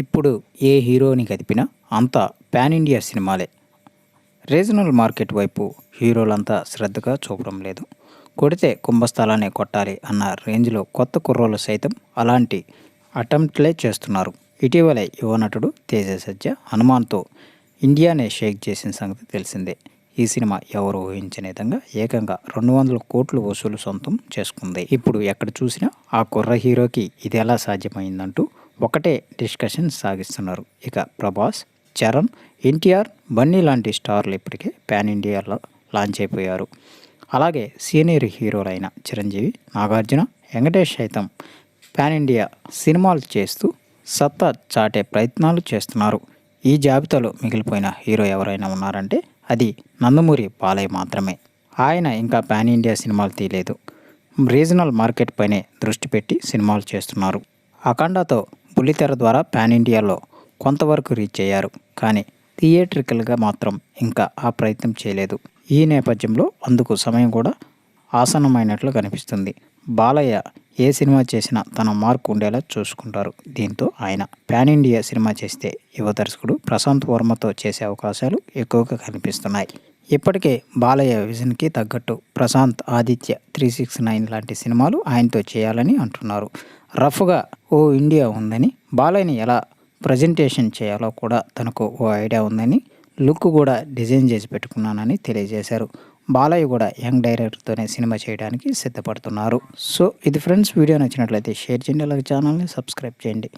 ఇప్పుడు ఏ హీరోని కదిపినా అంతా పాన్ ఇండియా సినిమాలే. రీజనల్ మార్కెట్ వైపు హీరోలంతా శ్రద్ధగా చూపడం లేదు. కొడితే కుంభస్థలాన్ని కొట్టాలి అన్న రేంజ్లో కొత్త కుర్రోలు సైతం అలాంటి అటెంప్ట్లే చేస్తున్నారు. ఇటీవలే యువ నటుడు తేజ సజ్జ హనుమాన్తో ఇండియానే షేక్ చేసిన సంగతి తెలిసిందే. ఈ సినిమా ఎవరు ఊహించని విధంగా ఏకంగా రెండు వందల కోట్లు వసూలు సొంతం చేసుకుంది. ఇప్పుడు ఎక్కడ చూసినా ఆ కుర్ర హీరోకి ఇది ఎలా సాధ్యమైందంటూ ఒకటే డిస్కషన్ సాగిస్తున్నారు. ఇక ప్రభాస్ చరణ్ ఎన్టీఆర్ బన్నీ లాంటి స్టార్లు ఇప్పటికే పాన్ ఇండియాలో లాంచ్ అయిపోయారు. అలాగే సీనియర్ హీరోలైన చిరంజీవి నాగార్జున వెంకటేష్ సైతం పాన్ ఇండియా సినిమాలు చేస్తూ సత్తా చాటే ప్రయత్నాలు చేస్తున్నారు. ఈ జాబితాలో మిగిలిపోయిన హీరో ఎవరైనా ఉన్నారంటే అది నందమూరి బాలయ్య మాత్రమే. ఆయన ఇంకా పాన్ ఇండియా సినిమాలు తీయలేదు. రీజనల్ మార్కెట్ పైనే దృష్టి పెట్టి సినిమాలు చేస్తున్నారు. అఖండతో బుల్లితెర ద్వారా పాన్ ఇండియాలో కొంతవరకు రీచ్ అయ్యారు. కానీ థియేట్రికల్గా మాత్రం ఇంకా ఆ ప్రయత్నం చేయలేదు. ఈ నేపథ్యంలో అందుకు సమయం కూడా ఆసనమైనట్లు కనిపిస్తుంది. బాలయ్య ఏ సినిమా చేసినా తన మార్క్ ఉండేలా చూసుకుంటారు. దీంతో ఆయన పాన్ ఇండియా సినిమా చేస్తే యువ దర్శకుడు ప్రశాంత్ వర్మతో చేసే అవకాశాలు ఎక్కువగా కనిపిస్తున్నాయి. ఇప్పటికే బాలయ్య విజన్కి తగ్గట్టు Prashanth Aditya three six nine లాంటి సినిమాలు ఆయనతో చేయాలని అంటున్నారు. రఫ్గా ఓ ఇండియా ఉందని బాలయ్యని ఎలా ప్రజెంటేషన్ చేయాలో కూడా తనకు ఓ ఐడియా ఉందని లుక్ కూడా డిజైన్ చేసి పెట్టుకున్నానని తెలియజేశారు. బాలయ్య కూడా యంగ్ డైరెక్టర్తోనే సినిమా చేయడానికి సిద్ధపడుతున్నారు. సో ఇది ఫ్రెండ్స్ వీడియో నచ్చినట్లయితే షేర్ చేయండి అలాగే ఛానల్ని సబ్స్క్రైబ్ చేయండి.